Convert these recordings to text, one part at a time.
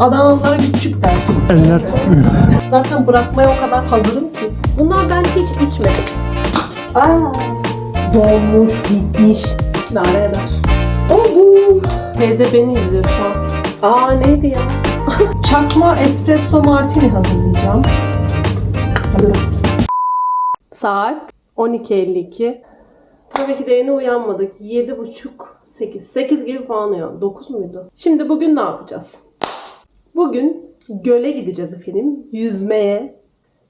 Adanalılara küçük der. Eller tutmuyor. Zaten bırakmaya o kadar hazırım ki. Bunlar ben hiç içmedim. Aa, dolmuş, bitmiş. İdare eder. Oldu. Teyze beni izliyor şu an. Aa neydi ya? Çakma espresso martini hazırlayacağım. Saat 12.52. Tabii ki de yeni uyanmadık. 7.30, 8. 8 gibi falan uyandı. 9 muydu? Şimdi bugün ne yapacağız? Bugün göle gideceğiz efendim. Yüzmeye.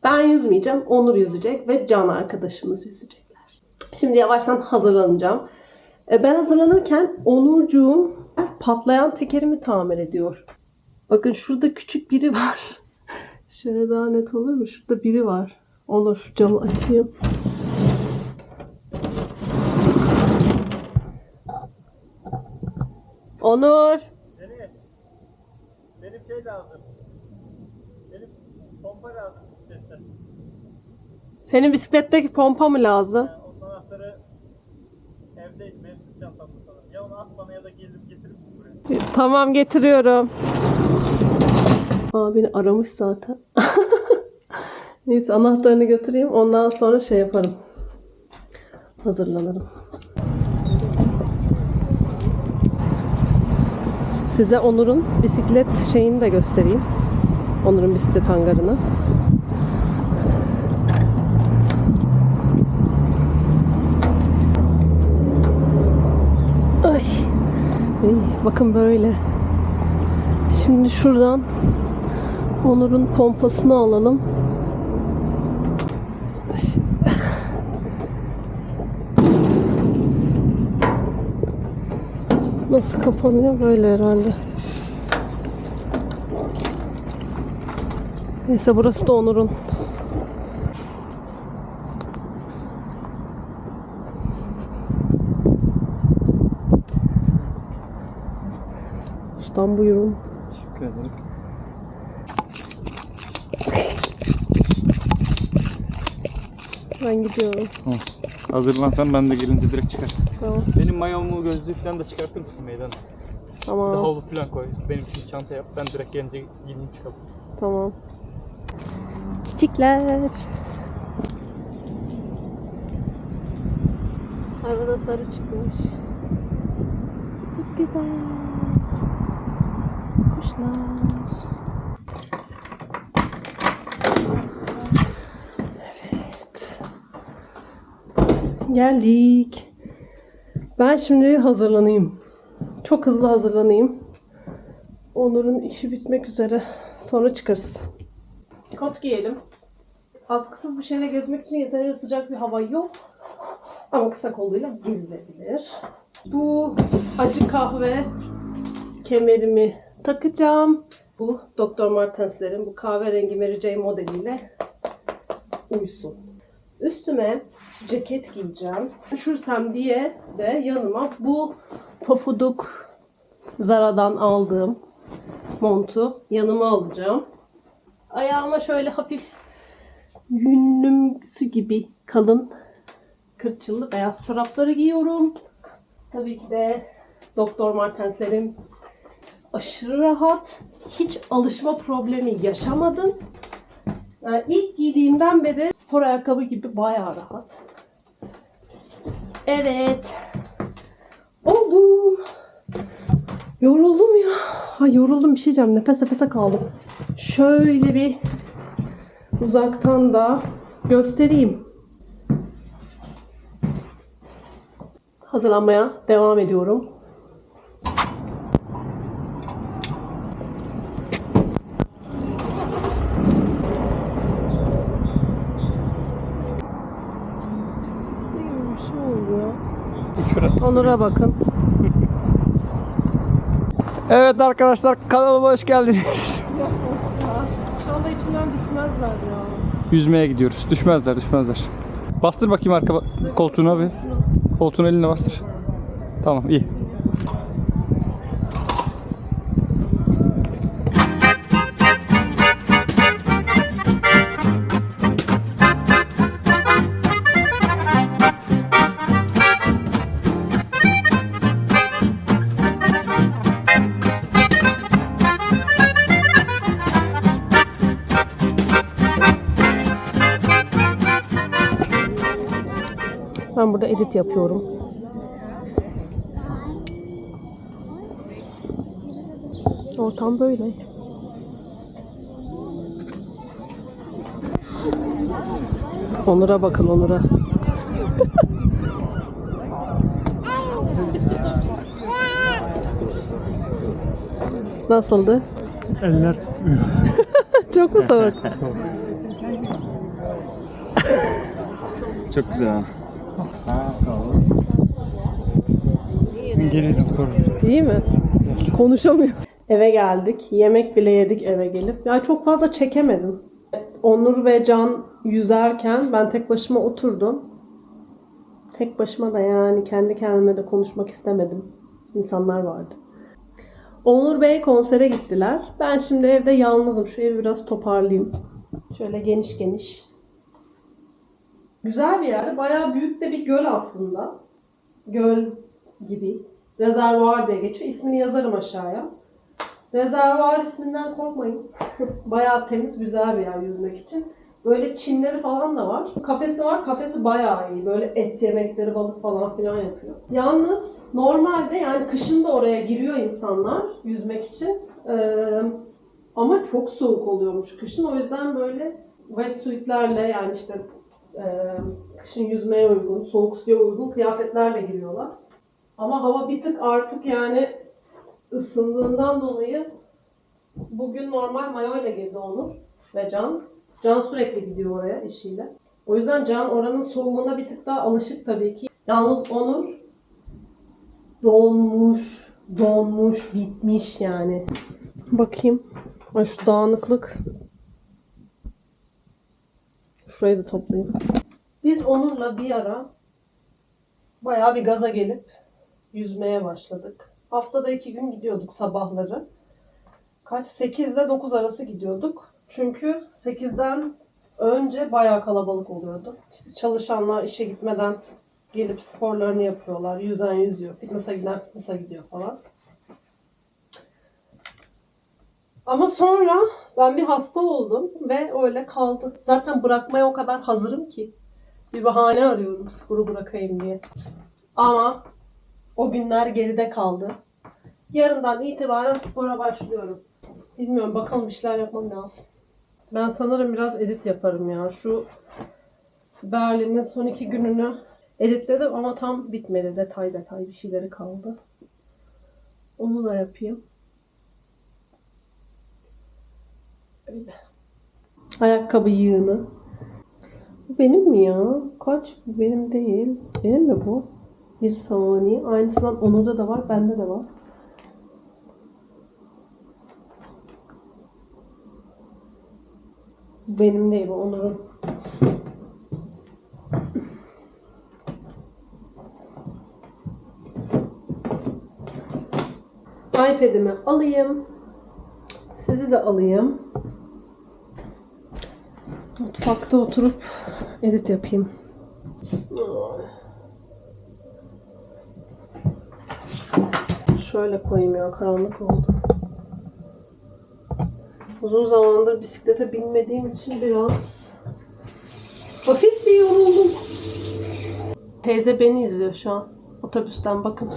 Ben yüzmeyeceğim. Onur yüzecek ve Can arkadaşımız yüzecekler. Şimdi yavaştan hazırlanacağım. E, Ben hazırlanırken Onurcuğum patlayan tekerimi tamir ediyor. Bakın şurada küçük biri var. Şöyle daha net olur mu? Şurada biri var. Onur şu camı açayım. Onur. Benim şey lazım. Benim pompa lazım bisiklette. Senin bisikletteki pompa mı lazım? Yani onun anahtarı evdeydi. Sırt çantamda sanırım. Ya onu at bana ya da gelip getirir misin buraya? Tamam getiriyorum. Aa beni aramış zaten. Neyse anahtarını götüreyim. Ondan sonra şey yaparım. Hazırlanırım. Size Onur'un bisiklet şeyini de göstereyim. Onur'un bisiklet hangarını. Ay. Ay, bakın böyle. Şimdi şuradan Onur'un pompasını alalım. Nasıl kapanıyor? Böyle herhalde. Neyse burası da Onur'un. Ustam buyurun. Teşekkür ederim. Ben gidiyorum. Hazırlansan ben de gelince direkt çıkar. Tamam. Benim mayomu, gözlüğü falan da çıkartır mısın meydana? Tamam. Havlu falan koy. Benim için çanta yap. Ben direkt gelince giyineyim çıkalım. Tamam. Çiçekler. Arada sarı çıkmış. Çok güzel. Kuşlar. Evet. Geldik. Ben şimdi hazırlanayım. Çok hızlı hazırlanayım. Onur'un işi bitmek üzere. Sonra çıkarız. Kot giyelim. Askısız bir şeyle gezmek için yeterince sıcak bir hava yok. Ama kısa kolluyla gezilebilir. Bu acı kahve kemerimi takacağım. Bu Dr. Martens'lerin bu kahverengi Mary Jane modeliyle uysun. Üstüme ceket giyeceğim. Üşürsem diye de yanıma bu pofuduk Zara'dan aldığım montu yanıma alacağım. Ayağıma şöyle hafif yünlümsü gibi kalın kırçıllı beyaz çorapları giyiyorum. Tabii ki de Doktor Martens'lerim aşırı rahat. Hiç alışma problemi yaşamadım. Yani ilk giydiğimden beri spor ayakkabı gibi bayağı rahat. Evet. Oldu. Yoruldum ya. Ha yoruldum bir şey diyeceğim. Nefes nefese kaldım. Şöyle bir uzaktan da göstereyim. Hazırlanmaya devam ediyorum. Bisiklet gibi bir şey oldu ya. Şuraya. Onur'a bakın. Evet arkadaşlar kanalıma hoş geldiniz. Şu anda içinden düşmezler ya. Yüzmeye gidiyoruz. Düşmezler düşmezler. Bastır bakayım arka koltuğuna bir. Koltuğun eline bastır. Tamam iyi. Edit yapıyorum. Ortam böyle. Onur'a bakın Onur'a. Nasıldı? Eller tutmuyor. Çok mu soğuk? Çok güzel ha. Ha tamam. Gelelim sorun. İyi mi? Konuşamıyor. Eve geldik. Yemek bile yedik eve gelip. Ya çok fazla çekemedim. Onur ve Can yüzerken ben tek başıma oturdum. Tek başıma da yani kendi kendime de konuşmak istemedim. İnsanlar vardı. Onur Bey konsere gittiler. Ben şimdi evde yalnızım. Şu evi biraz toparlayayım. Şöyle geniş geniş. Güzel bir yerde. Bayağı büyük de bir göl aslında. Göl gibi. Rezervuar diye geçiyor. İsmini yazarım aşağıya. Rezervuar isminden korkmayın. bayağı temiz, güzel bir yer yüzmek için. Böyle çimleri falan da var. Kafesi var. Kafesi bayağı iyi. Böyle et yemekleri, balık falan filan yapıyor. Yalnız normalde yani kışın da oraya giriyor insanlar yüzmek için. Ee, ama çok soğuk oluyormuş kışın. O yüzden böyle wetsuitlerle yani işte e, kışın yüzmeye uygun, soğuk suya uygun kıyafetlerle giriyorlar. Ama hava bir tık artık yani ısındığından dolayı bugün normal mayo ile girdi Onur ve Can. Can sürekli gidiyor oraya eşiyle. O yüzden Can oranın soğuğuna bir tık daha alışık tabii ki. Yalnız Onur donmuş, donmuş, bitmiş yani. Bakayım. Ay şu dağınıklık. Şurayı da toplayayım. Biz Onur'la bir ara bayağı bir gaza gelip yüzmeye başladık. Haftada iki gün gidiyorduk sabahları. Kaç? 8 ile 9 arası gidiyorduk. Çünkü 8'den önce bayağı kalabalık oluyordu. İşte çalışanlar işe gitmeden gelip sporlarını yapıyorlar. Yüzen yüzüyor. Fitness'a giden fitness'a gidiyor falan. Ama sonra ben bir hasta oldum ve öyle kaldı. Zaten bırakmaya o kadar hazırım ki. Bir bahane arıyorum sporu bırakayım diye. Ama o günler geride kaldı. Yarından itibaren spora başlıyorum. Bilmiyorum bakalım bir şeyler yapmam lazım. Ben sanırım biraz edit yaparım ya. Şu Berlin'in son iki gününü editledim ama tam bitmedi. Detay detay bir şeyleri kaldı. Onu da yapayım. Öyle. Ayakkabı yığını. Bu benim mi ya? Kaç? Bu benim değil. Benim mi bu? Bir saniye. Aynısından Onur'da da var, bende de var. Benim değil, bu Onur'un. iPad'imi alayım. Sizi de alayım. Mutfakta oturup edit yapayım. Şöyle koyayım ya karanlık oldu. Uzun zamandır bisiklete binmediğim için biraz hafif bir yoruldum. Teyze beni izliyor şu an. Otobüsten bakın.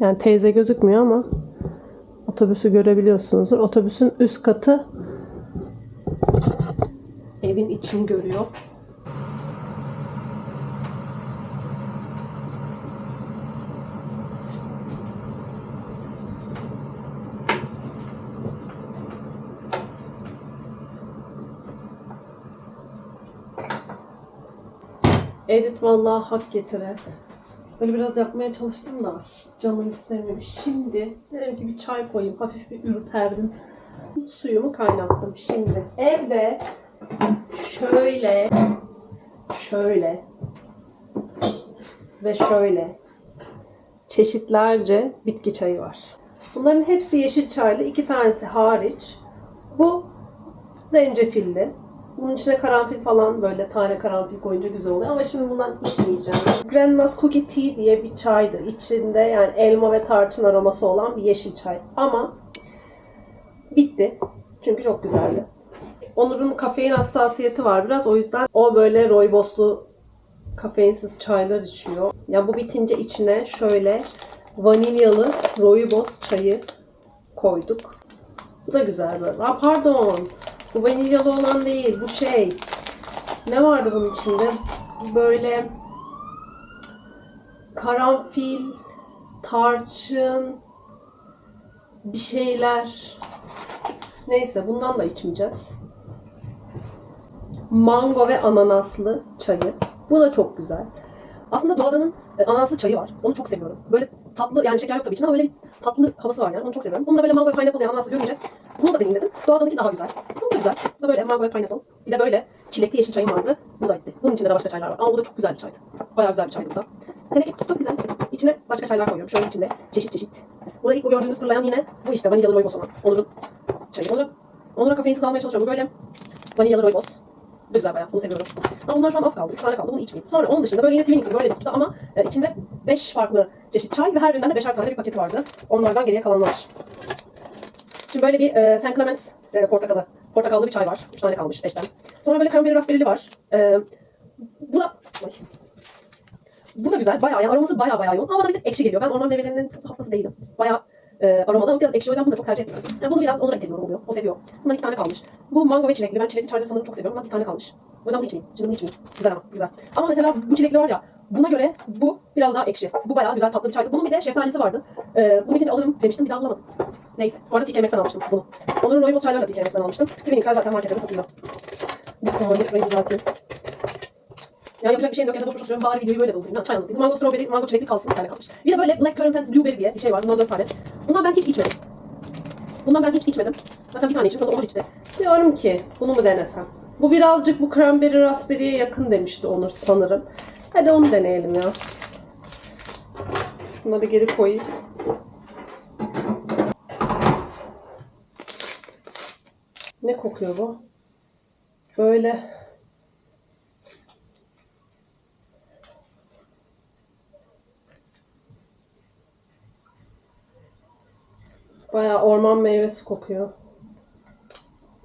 Yani teyze gözükmüyor ama otobüsü görebiliyorsunuzdur. Otobüsün üst katı evin içini görüyor. Edit vallahi hak getire. Böyle biraz yapmaya çalıştım da hiç canım istemiyor. Şimdi dedim ki bir çay koyayım. Hafif bir ürperdim. Suyumu kaynattım. Şimdi evde şöyle şöyle ve şöyle çeşitlerce bitki çayı var. Bunların hepsi yeşil çaylı. iki tanesi hariç. Bu zencefilli. Bunun içine karanfil falan böyle tane karanfil koyunca güzel oluyor ama şimdi bundan içmeyeceğim. Grandma's Cookie Tea diye bir çaydı. İçinde yani elma ve tarçın aroması olan bir yeşil çay. Ama bitti. Çünkü çok güzeldi. Onur'un kafein hassasiyeti var biraz. O yüzden o böyle rooiboslu kafeinsiz çaylar içiyor. Ya bu bitince içine şöyle vanilyalı rooibos çayı koyduk. Bu da güzel böyle. Aa pardon. Bu vanilyalı olan değil. Bu şey. Ne vardı bunun içinde? Böyle karanfil, tarçın, bir şeyler. Neyse bundan da içmeyeceğiz. Mango ve ananaslı çayı. Bu da çok güzel. Aslında Doğadan'ın e, ananaslı çayı var. Onu çok seviyorum. Böyle tatlı yani şeker yok tabii içinde ama böyle bir tatlı havası var yani. Onu çok seviyorum. Bunu da böyle mango ve pineapple yani ananaslı görünce bunu da deneyim dedim. Doğadan'ınki daha güzel. Bu da güzel. Bu da böyle mango pineapple. Bir de böyle çilekli yeşil çayım vardı. Bu da gitti. Bunun içinde de başka çaylar var. Ama bu da çok güzel bir çaydı. Bayağı güzel bir çaydı bu da. Teneke kutusu çok güzel. İçine başka çaylar koyuyorum. Şöyle içinde çeşit çeşit. Burada ilk bu gördüğünüz fırlayan yine bu işte vanilyalı rooibos olan. Onur'un çayı. Onur'a, Onur'a kafeinsiz almaya çalışıyorum. Bu böyle vanilyalı rooibos. Bu güzel bayağı. Bunu seviyorum. Ama bunlar şu an az kaldı. 3 tane kaldı. Bunu içmeyeyim. Sonra onun dışında böyle yine Twinings gibi böyle bir kutuda ama e, içinde 5 farklı çeşit çay ve her birinden de 5'er tane bir paketi vardı. Onlardan geriye kalanlar. Şimdi böyle bir e, St. Clements e, portakalı. Portakallı bir çay var. 3 tane kalmış 5'ten. Sonra böyle cranberry raspberry'li var. E, bu da... Ay. Bu da güzel. Bayağı yani aroması bayağı bayağı yoğun. Ama bana bir tık ekşi geliyor. Ben orman meyvelerinin çok hastası değilim. Bayağı e, aromalı ama biraz ekşi. O yüzden bunu da çok tercih etmiyorum. Yani bunu biraz Onur'a ekliyorum oluyor. O seviyor. Bundan iki tane kalmış. Bu mango ve çilekli. Ben çilekli çayları sanırım çok seviyorum. Bundan bir tane kalmış. O yüzden bunu içmeyeyim. Şimdi bunu içmeyeyim. Güzel ama güzel. Ama mesela bu çilekli var ya. Buna göre bu biraz daha ekşi. Bu bayağı güzel tatlı bir çaydı. Bunun bir de şeftalisi vardı. Ee, bunu bitince alırım demiştim. Bir daha bulamadım. Neyse. Bu arada TKMX'ten almıştım bunu. Onur'un rooibos çaylarını da TKMX'ten almıştım. Twinings'ler zaten marketlerde satılıyor. Bir saniye şurayı düzelteyim. Ya yapacak bir şey yok ya da boş boş oturuyorum. Bari videoyu böyle doldurayım. Ha, çay anlatayım. Mango strawberry, mango çilekli kalsın bir tane kalmış. Bir de böyle black currant and blueberry diye bir şey var. Bundan dört tane. Bundan ben hiç içmedim. Bundan ben hiç içmedim. Zaten bir tane içtim. Sonra Onur içti. Diyorum ki bunu mu denesem? Bu birazcık bu cranberry raspberry'e yakın demişti Onur sanırım. Hadi onu deneyelim ya. Şunları geri koyayım. Ne kokuyor bu? Böyle Bayağı orman meyvesi kokuyor.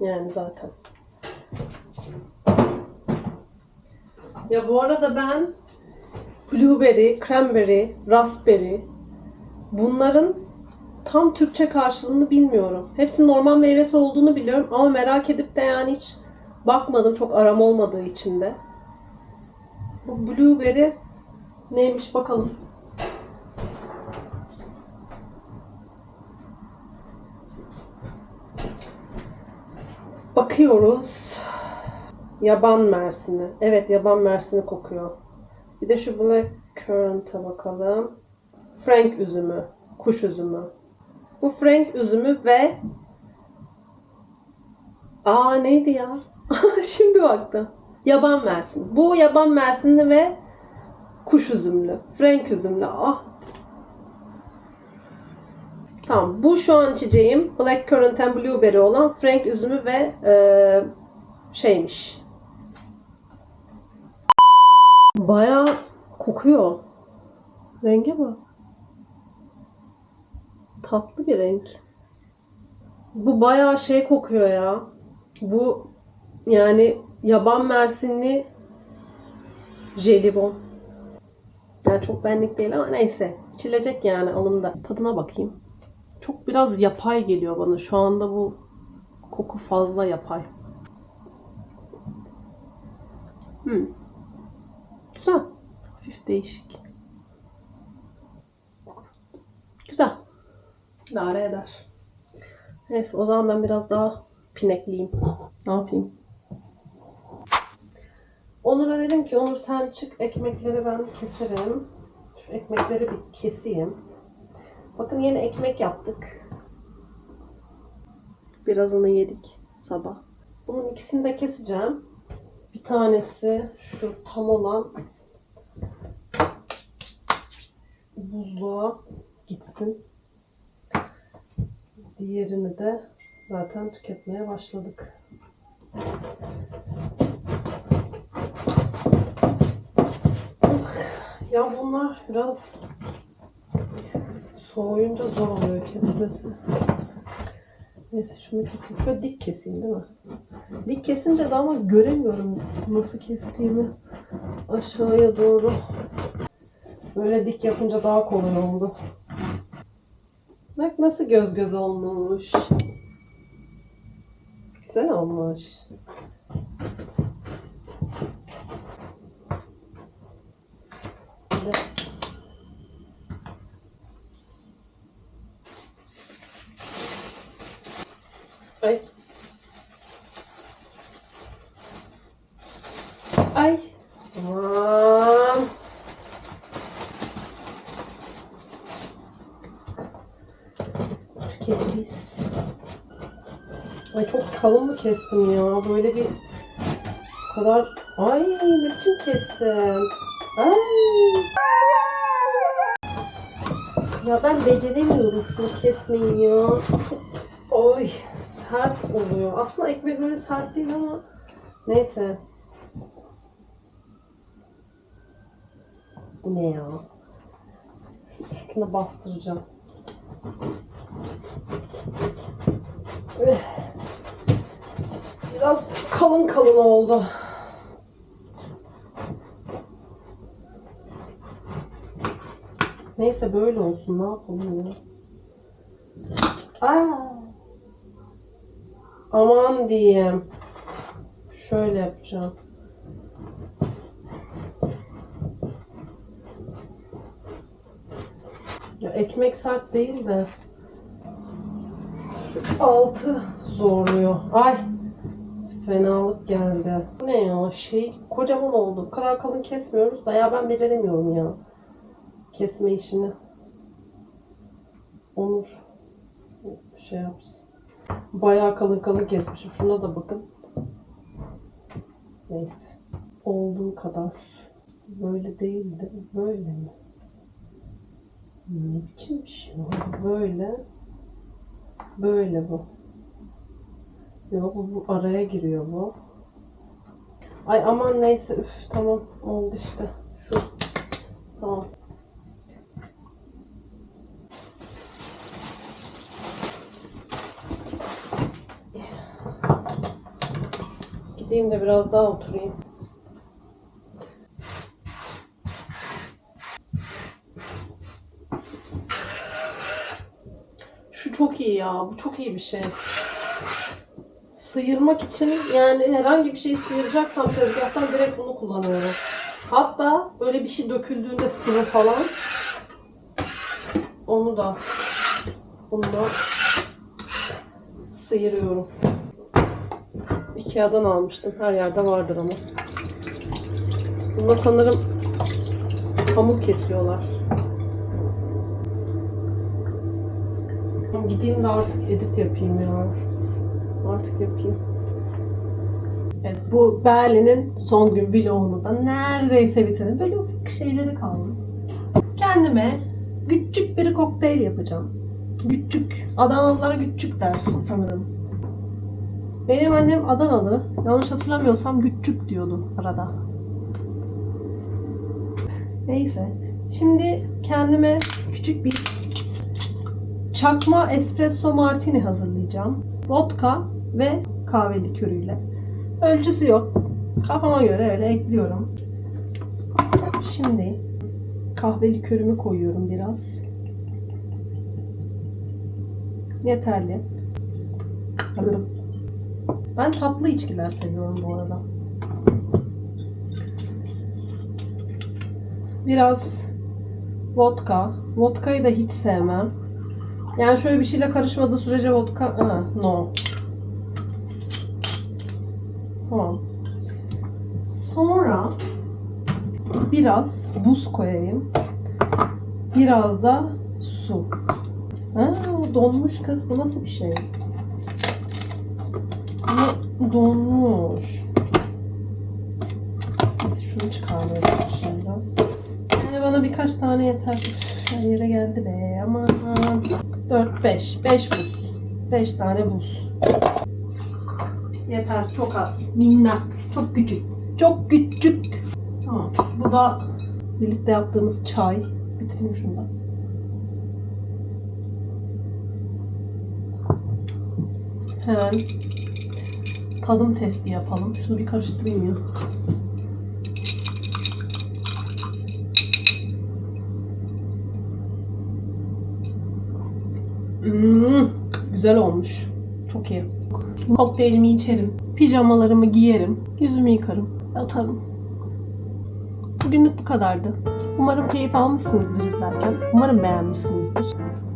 Yani zaten. Ya bu arada ben blueberry, cranberry, raspberry bunların tam Türkçe karşılığını bilmiyorum. Hepsinin orman meyvesi olduğunu biliyorum ama merak edip de yani hiç bakmadım çok aram olmadığı için de. Bu blueberry neymiş bakalım. Bakıyoruz. Yaban mersini. Evet yaban mersini kokuyor. Bir de şu black currant'a bakalım. Frank üzümü. Kuş üzümü. Bu Frank üzümü ve Aa neydi ya? Şimdi baktım. Yaban mersini. Bu yaban mersini ve kuş üzümlü. Frank üzümlü. Ah Tamam. Bu şu an içeceğim Black Currant and Blueberry olan Frank üzümü ve eee, şeymiş. Bayağı kokuyor. Renge bak. Tatlı bir renk. Bu bayağı şey kokuyor ya. Bu yani yaban mersinli jelibon. Yani çok benlik değil ama neyse. İçilecek yani alımda. Tadına bakayım. Çok biraz yapay geliyor bana. Şu anda bu koku fazla yapay. Hmm. Güzel. Hafif değişik. Güzel. İdare eder. Neyse o zaman ben biraz daha pinekliyim. Ne yapayım? Onur'a dedim ki Onur sen çık ekmekleri ben keserim. Şu ekmekleri bir keseyim. Bakın yine ekmek yaptık. Birazını yedik sabah. Bunun ikisini de keseceğim. Bir tanesi şu tam olan buzluğa gitsin. Diğerini de zaten tüketmeye başladık. Ya bunlar biraz soğuyunca zor oluyor kesmesi. Neyse şunu keseyim. Şöyle dik keseyim değil mi? Dik kesince de ama göremiyorum nasıl kestiğimi. aşağıya doğru. Böyle dik yapınca daha kolay oldu. Nasıl göz göz olmuş. Güzel olmuş. Bir de Ay. Ay. Aman. Tüketiriz. Ay çok kalın mı kestim ya? Böyle bir kadar... Ay ne biçim kestim? Ay. Ya ben beceremiyorum şunu kesmeyi ya. Oy sert oluyor. Aslında ekmek böyle sert değil ama neyse. Bu ne ya? Şu üstüne bastıracağım. Biraz kalın kalın oldu. Neyse böyle olsun. Ne yapalım ya? Aa. Aman diyeyim. Şöyle yapacağım. Ya ekmek sert değil de şu altı zorluyor. Ay fenalık geldi. Ne ya şey kocaman oldu. Bu kadar kalın kesmiyoruz da ya ben beceremiyorum ya. Kesme işini. Onur şey yapsın. Bayağı kalın kalın kesmişim. Şuna da bakın. Neyse. Olduğu kadar. Böyle değildi. Böyle mi? Ne biçim şey? Böyle. Böyle bu. Yok bu, bu araya giriyor bu. Ay aman neyse üf tamam oldu işte. Şu. Tamam. Gideyim de biraz daha oturayım. Şu çok iyi ya. Bu çok iyi bir şey. Sıyırmak için yani herhangi bir şeyi sıyıracaksam tezgahtan direkt bunu kullanıyorum. Hatta böyle bir şey döküldüğünde sıvı falan onu da bununla sıyırıyorum. Ikea'dan almıştım. Her yerde vardır ama. Bunda sanırım pamuk kesiyorlar. Gideyim de artık edit yapayım ya. Artık yapayım. Evet, bu Berlin'in son gün vlogunu da neredeyse bitirdim. Böyle ufak şeyleri kaldı. Kendime küçük bir kokteyl yapacağım. Küçük. Adanalılar küçük der sanırım. Benim annem Adanalı. Yanlış hatırlamıyorsam Güççük diyordu arada. Neyse. Şimdi kendime küçük bir çakma espresso martini hazırlayacağım. Vodka ve kahve likörüyle. Ölçüsü yok. Kafama göre öyle ekliyorum. Şimdi kahve likörümü koyuyorum biraz. Yeterli. Alırım. Ben tatlı içkiler seviyorum bu arada. Biraz vodka. Vodkayı da hiç sevmem. Yani şöyle bir şeyle karışmadığı sürece vodka... Aa, no. Tamam. Sonra biraz buz koyayım. Biraz da su. Ha, donmuş kız. Bu nasıl bir şey? Bu donmuş. Neyse, Şunu çıkarmaya çalışayım biraz. Yani bana birkaç tane yeter. Her yere geldi be. Aman. 4, 5. 5 buz. 5 tane buz. Yeter. Çok az. Minnak. Çok küçük. Çok küçük. Tamam. Bu da birlikte yaptığımız çay. Bitireyim şunu da. Hemen tadım testi yapalım. Şunu bir karıştırayım ya. Hmm, güzel olmuş. Çok iyi. Kokteylimi içerim. Pijamalarımı giyerim. Yüzümü yıkarım. Yatarım. Bugünlük bu kadardı. Umarım keyif almışsınızdır izlerken. Umarım beğenmişsinizdir.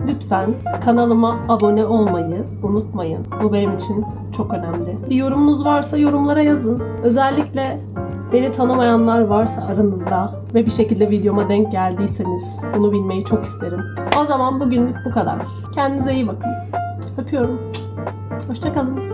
Lütfen kanalıma abone olmayı unutmayın. Bu benim için çok önemli. Bir yorumunuz varsa yorumlara yazın. Özellikle beni tanımayanlar varsa aranızda ve bir şekilde videoma denk geldiyseniz bunu bilmeyi çok isterim. O zaman bugünlük bu kadar. Kendinize iyi bakın. Öpüyorum. Hoşçakalın.